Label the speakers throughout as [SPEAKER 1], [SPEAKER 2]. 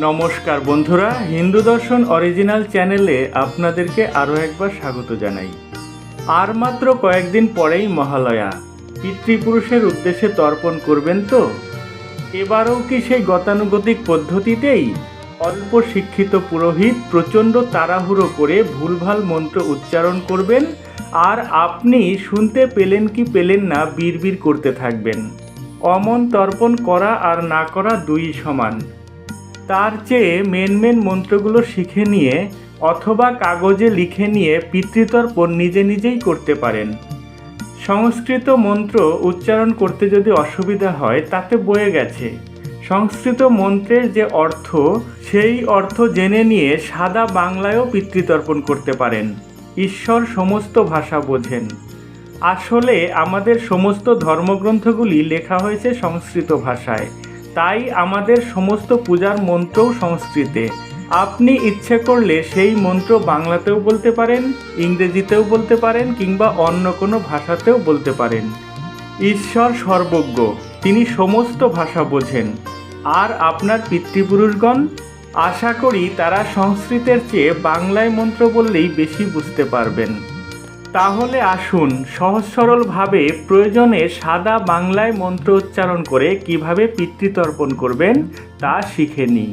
[SPEAKER 1] নমস্কার বন্ধুরা, হিন্দু দর্শন অরিজিনাল চ্যানেলে আপনাদেরকে আরও একবার স্বাগত জানাই। আর মাত্র কয়েকদিন পরেই মহালয়া। পিতৃপুরুষের উদ্দেশ্যে তর্পণ করবেন তো? এবারও কি সেই গতানুগতিক পদ্ধতিতেই অল্প শিক্ষিত পুরোহিত প্রচণ্ড তাড়াহুড়ো করে ভুলভাল মন্ত্র উচ্চারণ করবেন? আর আপনি শুনতে পেলেন কি পেলেন না বিড়বিড় করতে থাকবেন। অমন তর্পণ করা আর না করা দুই সমান। তার চেয়ে মেন মেন মন্ত্রগুলো শিখে নিয়ে অথবা কাগজে লিখে নিয়ে পিতৃতর্পণ নিজে নিজেই করতে পারেন। সংস্কৃত মন্ত্র উচ্চারণ করতে যদি অসুবিধা হয়, তাতে বয়ে গেছে। সংস্কৃত মন্ত্রের যে অর্থ, সেই অর্থ জেনে নিয়ে সাদা বাংলায়ও পিতৃতর্পণ করতে পারেন। ঈশ্বর সমস্ত ভাষা বোঝেন। আসলে আমাদের সমস্ত ধর্মগ্রন্থগুলি লেখা হয়েছে সংস্কৃত ভাষায়। তাই আমাদের সমস্ত পূজার মন্ত্রও সংস্কৃতে। আপনি ইচ্ছে করলে সেই মন্ত্র বাংলাতেও বলতে পারেন, ইংরেজিতেও বলতে পারেন, কিংবা অন্য কোনো ভাষাতেও বলতে পারেন। ঈশ্বর সর্বজ্ঞ, তিনি সমস্ত ভাষা বোঝেন। আর আপনার পিতৃপুরুষগণ, আশা করি তারা সংস্কৃতের চেয়ে বাংলায় মন্ত্র বললেই বেশি বুঝতে পারবেন। তাহলে আসুন সহজ সরলভাবে প্রয়োজনে সাদা বাংলায় মন্ত্র উচ্চারণ করে কীভাবে পিতৃতর্পণ করবেন তা শিখে নিই।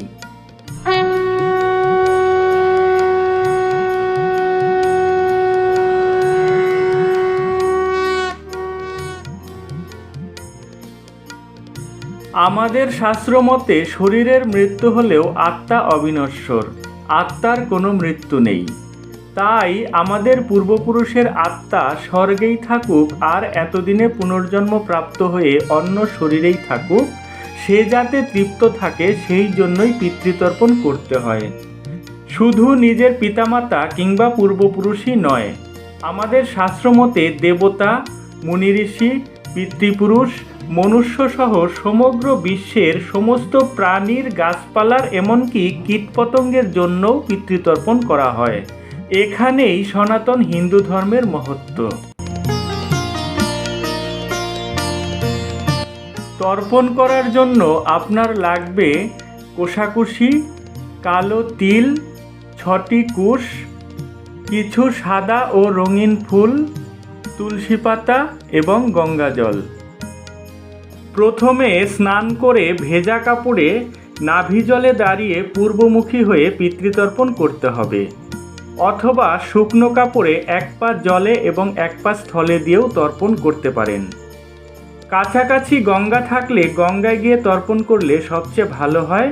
[SPEAKER 1] আমাদের শাস্ত্র মতে শরীরের মৃত্যু হলেও আত্মা অবিনশ্বর, আত্মার কোনো মৃত্যু নেই। তাই আমাদের পূর্বপুরুষের আত্মা স্বর্গেই থাকুক আর এতদিনে পুনর্জন্ম প্রাপ্ত হয়ে অন্য শরীরেই থাকুক, সে যাতে তৃপ্ত থাকে সেই জন্যই পিতৃতর্পণ করতে হয়। শুধু নিজের পিতামাতা কিংবা পূর্বপুরুষই নয়, আমাদের শাস্ত্রমতে দেবতা, মুনিঋষি, পিতৃপুরুষ মনুষ্য সহ সমগ্র বিশ্বের সমস্ত প্রাণীর গাছপালার এমনকি কীটপতঙ্গের জন্যও পিতৃতর্পণ করা হয়। এখানেই সনাতন হিন্দু ধর্মের মহত্ব। তর্পণ করার জন্য আপনার লাগবে কোষাকুষি, কালো তিল, ছটি কুশ, কিছু সাদা ও রঙিন ফুল, তুলসী পাতা এবং গঙ্গা জল। প্রথমে স্নান করে ভেজা কাপড়ে নাভি জলে দাঁড়িয়ে পূর্বমুখী হয়ে পিতৃতর্পণ করতে হবে। অথবা শুকনো কাপড়ে এক পা জলে এবং এক পা স্থলে দিয়েও তর্পণ করতে পারেন। কাছাকাছি গঙ্গা থাকলে গঙ্গায় গিয়ে তর্পণ করলে সবচেয়ে ভালো হয়।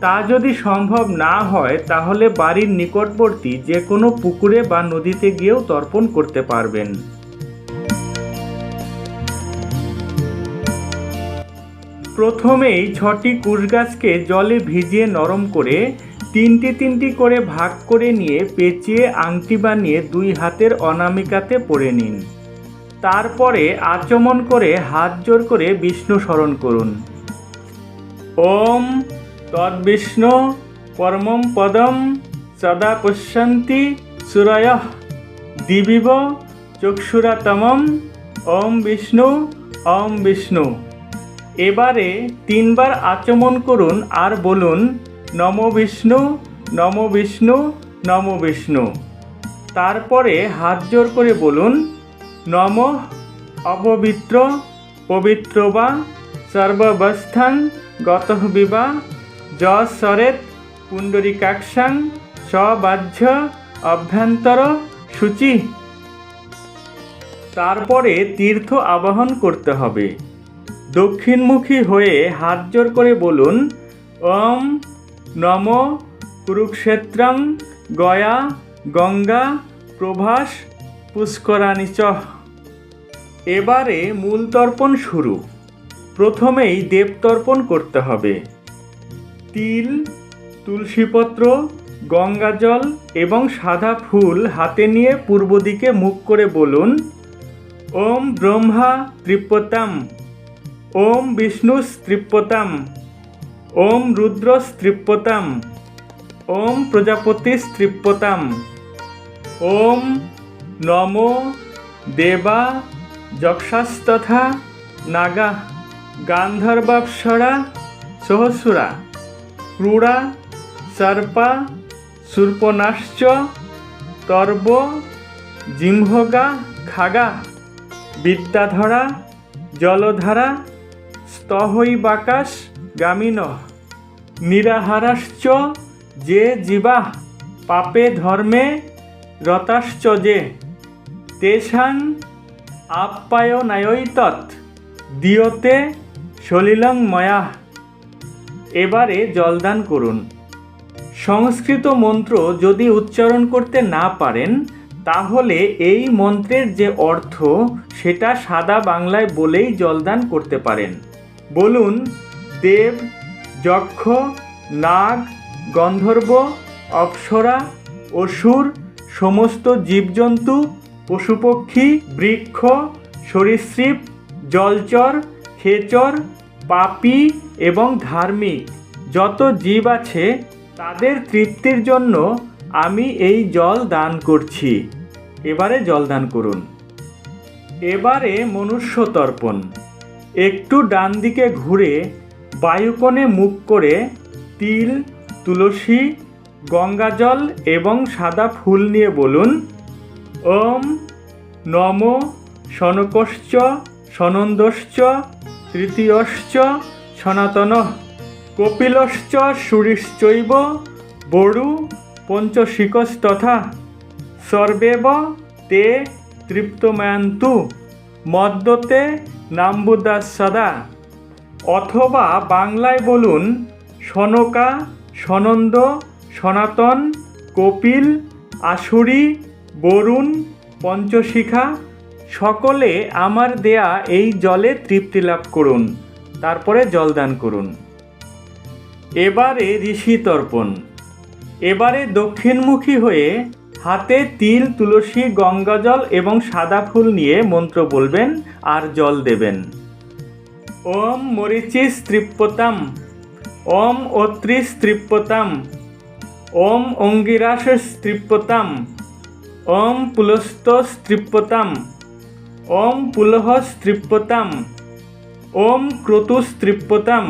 [SPEAKER 1] তা যদি সম্ভব না হয়, তাহলে বাড়ির নিকটবর্তী যে কোনো পুকুরে বা নদীতে গিয়েও তর্পণ করতে পারবেন। প্রথমেই ছটি কুশ গাছকে জলে ভিজিয়ে নরম করে তিনটি তিনটি করে ভাগ করে নিয়ে পেঁচিয়ে আংটি বানিয়ে দুই হাতের অনামিকাতে পরে নিন। তারপরে আচমন করে হাত জোর করে বিষ্ণু স্মরণ করুন। ওম তদ্বিষ্ণু পরমম পদম সদা পশ্যন্তি সুরয় দিবিব চক্ষুরাতমম। ওম বিষ্ণু ওম বিষ্ণু। এবারে তিনবার আচমন করুন আর বলুন নম বিষ্ণু নম বিষ্ণু নম বিষ্ণু। তারপরে হাত জোর করে বলুন, নম অপবিত্র, পবিত্র বা সর্বাবস্থান গত বিবা যশরেত পুণ্ডরিকাক্ষাং সবাহ্য অভ্যন্তর, সূচি। তারপরে তীর্থ আবাহন করতে হবে। দক্ষিণমুখী হয়ে হাত জোর করে বলুন, ওম নম কুরুক্ষেত্রং গয়া গঙ্গা প্রভাস পুষ্করাণী এবারে মূল তর্পণ শুরু। প্রথমেই দেবতর্পণ করতে হবে। তিল, তুলসীপত্র গঙ্গাজল এবং সাদা ফুল হাতে নিয়ে পূর্ব দিকে মুখ করে বলুন, ওম ব্রহ্মা ত্রিপতাম ওম বিষ্ণুস্ত্রিপ্যতাম ওম রুদ্র রুদ্রস্ত্রিপ্যতাম ওম প্রজাপতি প্রজাপতিস্ত্রিপ্যতাম ওম নম দেবা যক্ষাস্তথা নাগা গান্ধর্বাপ্সরা সহস্রা, ক্রূড়া সর্পা সুর্পনাশ্চ তর্ব জিম্ভগা খাগা বিদ্যাধরা জলধারা স্তহৈ বাকাশ গামিন। নিরাহারাশ্চ যে জীবা পাপে ধর্মে রতাশ্চ যে। তেষাং আপ্যায়নায়ৈতৎ দিয়তে সলিলং ময়া। এবারে জলদান করুন। সংস্কৃত মন্ত্র যদি উচ্চারণ করতে না পারেন, তাহলে এই মন্ত্রের যে অর্থ, সেটা সাদা বাংলায় বলেই জলদান করতে পারেন। বলুন, দেব যক্ষ, নাগ, গন্ধর্ব, অপ্সরা, অসুর, সমস্ত জীবজন্তু, পশুপক্ষী, বৃক্ষ, সরীসৃপ, জলচর, খেচর, পাপী এবং ধার্মিক। যত জীব আছে, তাদের তৃপ্তির জন্য আমি এই জল দান করছি। এবারে জল দান করুন। এবারে মনুষ্য তর্পণ একটু ডান দিকে ঘুরে বায়ুকোণে মুখ করে তিল, তুলসী, গঙ্গাজল এবং সাদা ফুল নিয়ে বলুন, ওম নম শনকশ্চ সনন্দশ্চ তৃতীয়শ্চ, সনাতন, কপিলশ্চ, সুরিশ্চৈব, বড়ু পঞ্চশিকস্তথা সর্বেব তে তৃপ্তমায়ন্তু, মদ্যতে নাম্বুদাস সদা অথবা বাংলায় বলুন, সনকা, সনন্দ, সনাতন, কপিল, আসুরি, বরুণ, পঞ্চশিখা, সকলে আমার দেয়া এই জলে তৃপ্তি লাভ করুন, তারপরে জলদান করুন। এবারে ঋষি তর্পণ। এবারে দক্ষিণমুখী হয়ে হাতে তিল, তুলসী, গঙ্গাজল এবং সাদা ফুল নিয়ে মন্ত্র বলবেন আর জল দেবেন। ওম মরিচি স্ত্রিপ্পতাম। ওম অত্রি স্ত্রিপ্পতাম। ওম অঙ্গিরাস স্ত্রিপ্পতাম। ওম পুলস্ত স্ত্রিপ্পতাম। ওম পুলহ স্ত্রিপ্পতাম। ওম ক্রতু স্ত্রিপ্পতাম।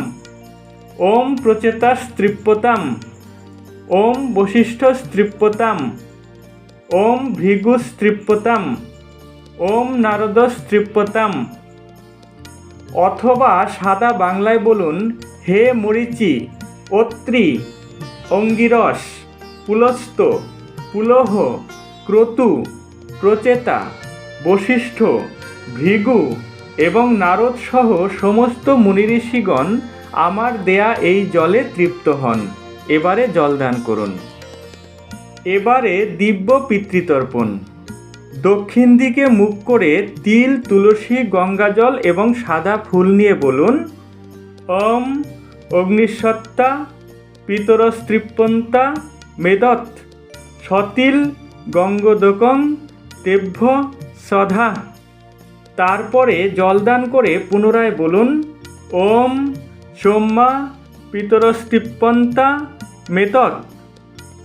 [SPEAKER 1] ওম প্রচেতা স্ত্রিপ্পতাম। ওম বশিষ্ঠ স্ত্রিপ্পতাম। ওম ভৃগু স্ত্রিপ্পতাম। ওম নারদ স্ত্রিপ্পতাম। অথবা সাদা বাংলায় বলুন, হে মরিচি, অত্রি, অঙ্গিরস, পুলস্ত, পুলহ, ক্রতু, প্রচেতা, বশিষ্ঠ, ভৃগু এবং নারদ সহ সমস্ত মুনিঋষিগণ আমার দেয়া এই জলে তৃপ্ত হন। এবারে জলদান করুন। এবারে দিব্য পিতৃতর্পণ। দক্ষিণ দিকে মুখ করে তিল, তুলসী, গঙ্গাজল এবং সাদা ফুল নিয়ে বলুন। ওম অগ্নিসত্তা, পিতরস্ত্রিপন্তা, মেদত, সতিল, গঙ্গোদকং, তেভ্য, সধা। তারপরে জলদান করে পুনরায় বলুন। ওম, সোম্মা পিতরস্তিপ্পন্তা মেতত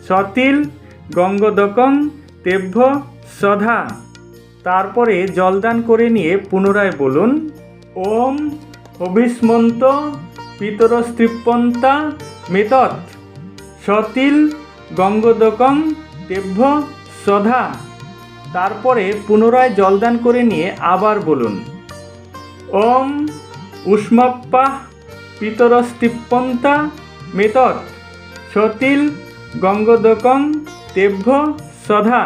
[SPEAKER 1] সতিল, গঙ্গোদকং, তেভ্য সধা তারপরে জলদান করে নিয়ে পুনরায় বলুন, ওম অভিস্মন্ত পিতরস্ত্রিপন্তা মেতত সতিল গঙ্গোদকং তেভ্য সধা তারপরে পুনরায় জলদান করে নিয়ে আবার বলুন, ওম উষ্মপ্পা পিতরস্তিপ্পন্তা মেতত সতিল গঙ্গোদকং তেভ্য সধা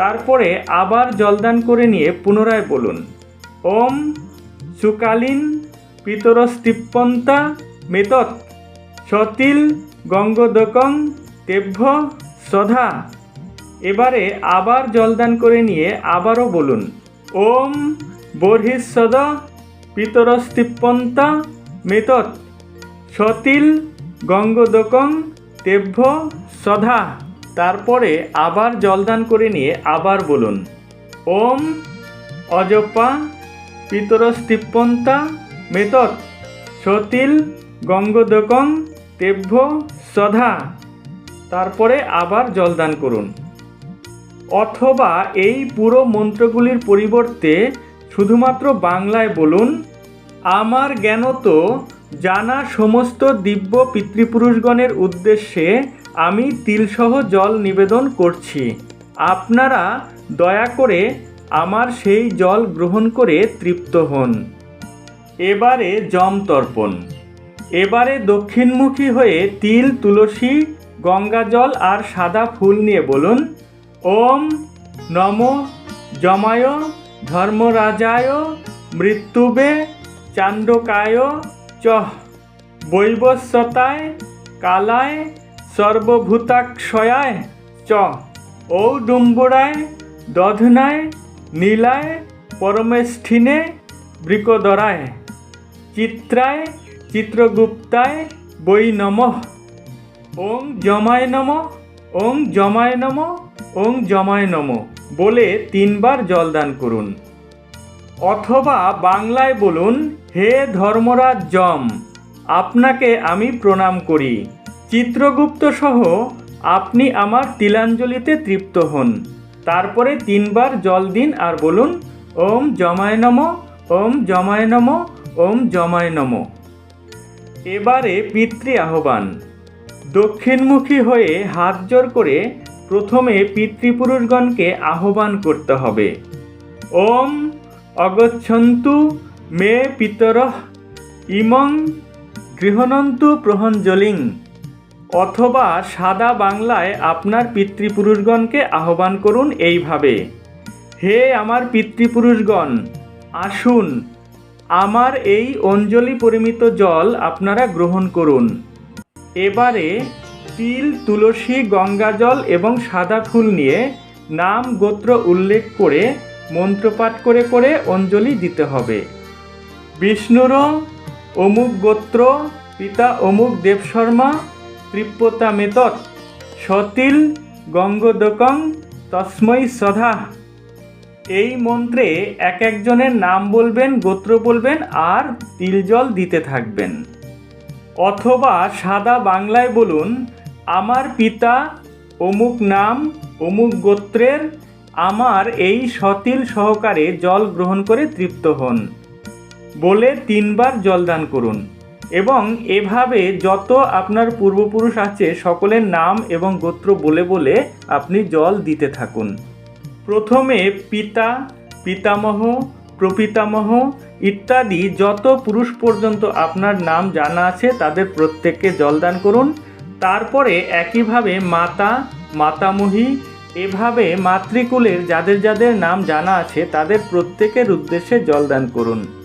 [SPEAKER 1] তারপরে আবার জলদান করে নিয়ে পুনরায় বলুন। ওম সুকালীন পিতরস্তিপ্পন্তা মেতত সতিল গঙ্গোদকং তেভ্য সধা। এবারে আবার জলদান করে নিয়ে আবারও বলুন। ওম বর্হিসদ পিতরস্তিপ্পন্তা মেতত সতিল গঙ্গোদকং তেভ্য সধা। তারপরে আবার জলদান করে নিয়ে আবার বলুন, ওম অজপা পিতরস্তিপ্পন্তা মেতত সতিল গঙ্গোদকং তেভ্য সধা। তারপরে আবার জলদান করুন। অথবা এই পুরো মন্ত্রগুলির পরিবর্তে শুধুমাত্র বাংলায় বলুন, আমার জ্ঞানত জানা সমস্ত দিব্য পিতৃপুরুষগণের উদ্দেশ্যে আমি তিলসহ জল নিবেদন করছি। আপনারা দয়া করে আমার সেই জল গ্রহণ করে তৃপ্ত হন। এবারে জম তর্পণ। এবারে দক্ষিণমুখী হয়ে তিল, তুলসী, গঙ্গা জল আর সাদা ফুল নিয়ে বলুন, ওম নম জমায় ধর্মরাজায় মৃত্যুবে চাণ্ডকায় চহ বৈবস্বতায় কালায় সর্বভূতাক্ষয়ায় চ। ঔডুম্বরায় দধনায়, নীলায়, পরমেষ্ঠিনে, বৃকদরায়। চিত্রায়, চিত্রগুপ্তায়, বৈ নমঃ। ওং জমায় নম, ওং জমায় নম, ওং জমায় নম বলে তিনবার জলদান করুন। অথবা বাংলায় বলুন, হে ধর্মরাজ যম আপনাকে আমি প্রণাম করি। চিত্রগুপ্ত সহ আপনি আমার তিলাঞ্জলিতে তৃপ্ত হন। তারপরে তিনবার জল দিন আর বলুন, ওম জমায় নম, ওম জমায় নম, ওম জমায় নম। এবারে পিতৃ আহ্বান। দক্ষিণমুখী হয়ে হাত জোর করে প্রথমে পিতৃপুরুষগণকে আহ্বান করতে হবে। ওম অগচ্ছন্তু মে পিতর, ইমং গৃহনন্তু প্রহঞ্জলিং। অথবা সাদা বাংলায় আপনার পিতৃপুরুষগণকে আহ্বান করুন এইভাবে। হে আমার পিতৃপুরুষগণ, আসুন, আমার এই অঞ্জলি পরিমিত জল আপনারা গ্রহণ করুন। এবারে তিল, তুলসী, গঙ্গা জল এবং সাদা ফুল নিয়ে নাম গোত্র উল্লেখ করে, মন্ত্রপাঠ করে করে অঞ্জলি দিতে হবে। বিষ্ণুর অমুক গোত্র, পিতা অমুক দেবশর্মা তৃপ্যতা মেতৎ সতিল গঙ্গোদকং তস্মৈ সধা। এই মন্ত্রে এক একজনের নাম বলবেন, গোত্র বলবেন আর তিল জল দিতে থাকবেন। অথবা সাদা বাংলায় বলুন, আমার পিতা অমুক নাম, অমুক গোত্রের, আমার এই সতিল সহকারে জল গ্রহণ করে তৃপ্ত হন। বলে তিনবার জলদান করুন। এবং এভাবে যত আপনার পূর্বপুরুষ আছে, সকলের নাম এবং গোত্র বলে বলে আপনি জল দিতে থাকুন। প্রথমে পিতা, পিতামহ, প্রপিতামহ ইত্যাদি যত পুরুষ পর্যন্ত আপনার নাম জানা আছে, তাদের প্রত্যেককে জলদান করুন। তারপরে একইভাবে মাতা, মাতামহী, এভাবে মাতৃকুলের যাদের যাদের নাম জানা আছে, তাদের প্রত্যেকের উদ্দেশ্যে জলদান করুন।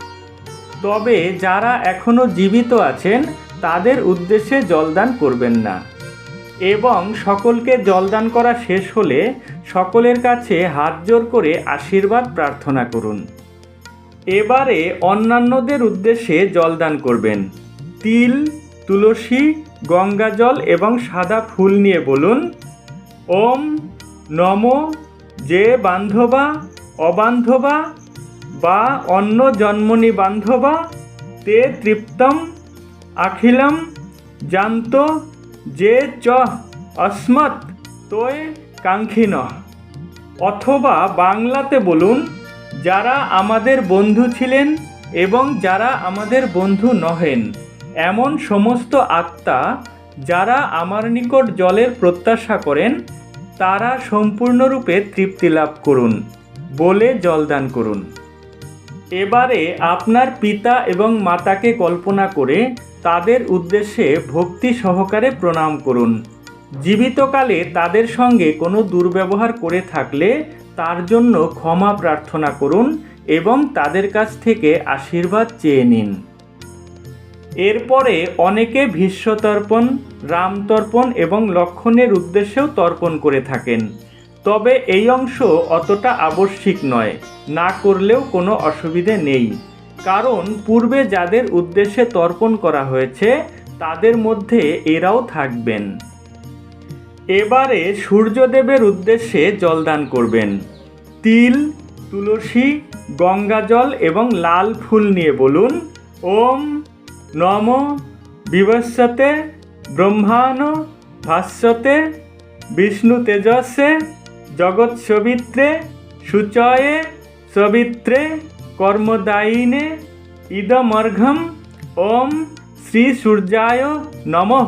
[SPEAKER 1] তবে যারা এখনও জীবিত আছেন, তাদের উদ্দেশ্যে জলদান করবেন না। এবং সকলকে জলদান করা শেষ হলে সকলের কাছে হাত জোর করে আশীর্বাদ প্রার্থনা করুন। এবারে অন্যান্যদের উদ্দেশ্যে জলদান করবেন। তিল, তুলসী, গঙ্গা জল এবং সাদা ফুল নিয়ে বলুন, ওম নম, যে বান্ধবা, অবান্ধবা বা অন্য জন্মনি বান্ধবা তে তৃপ্তম, আখিলম, জান্ত, যে চ, অস্মৎ তোয় কাঙ্ক্ষিন অথবা বাংলাতে বলুন, যারা আমাদের বন্ধু ছিলেন এবং যারা আমাদের বন্ধু নহেন, এমন সমস্ত আত্মা যারা আমার নিকট জলের প্রত্যাশা করেন, তারা সম্পূর্ণরূপে তৃপ্তি লাভ করুন, বলে জলদান করুন। এবারে আপনার পিতা এবং মাতাকে কল্পনা করে তাদের উদ্দেশ্যে ভক্তি সহকারে প্রণাম করুন। জীবিতকালে তাদের সঙ্গে কোনো দুর্ব্যবহার করে থাকলে তার জন্য ক্ষমা প্রার্থনা করুন এবং তাদের কাছ থেকে আশীর্বাদ চেয়ে নিন। এরপরে অনেকে ভীষ্মতর্পণ, রামতর্পণ এবং লক্ষণের উদ্দেশ্যেও তর্পণ করে থাকেন। তবে এই অংশ অতটা আবশ্যিক নয়। না করলেও কোনো অসুবিধে নেই। কারণ পূর্বে যাদের উদ্দেশ্যে তর্পণ করা হয়েছে, তাদের মধ্যে এরাও থাকবেন। এবারে সূর্যদেবের উদ্দেশ্যে জলদান করবেন। তিল, তুলসী, গঙ্গাজল এবং লাল ফুল নিয়ে বলুন। ওম নম বিবস্বতে ব্রহ্মাণ ভাস্বতে বিষ্ণু তেজস্বে জগৎ সবিত্রে, সুচয়ে সবিত্রে, কর্মদায়িনে, ইদমর্ঘম, ওম শ্রী সূর্যায় নমঃ।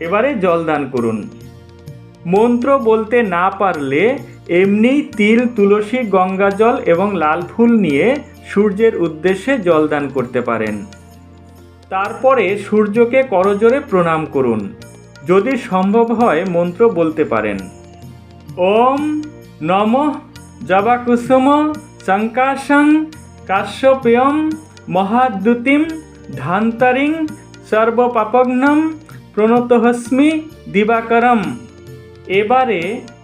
[SPEAKER 1] এবারে জল দান করুন। মন্ত্র বলতে না পারলে এমনি তিল, তুলসী গঙ্গা জল এবং লাল ফুল নিয়ে সূর্যের উদ্দেশ্যে জল দান করতে পারেন। তারপরে সূর্যকে করজোরে প্রণাম করুন। যদি সম্ভব হয় মন্ত্র বলতে পারেন। ওম নম জবাকুসুম শঙ্কাশং কাশ্যপেয়ম মহাদ্যুতিম ধান্তরিং সর্বপাপগ্নম প্রণতহস্মি দিবাকরম। এবারে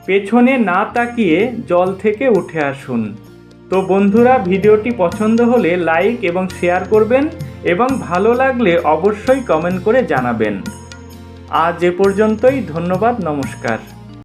[SPEAKER 1] পেছনে না তাকিয়ে জল থেকে উঠে আসুন। তো বন্ধুরা, ভিডিওটি পছন্দ হলে লাইক এবং শেয়ার করবেন এবং ভালো লাগলে অবশ্যই কমেন্ট করে জানাবেন। আজ এ পর্যন্তই, ধন্যবাদ, নমস্কার।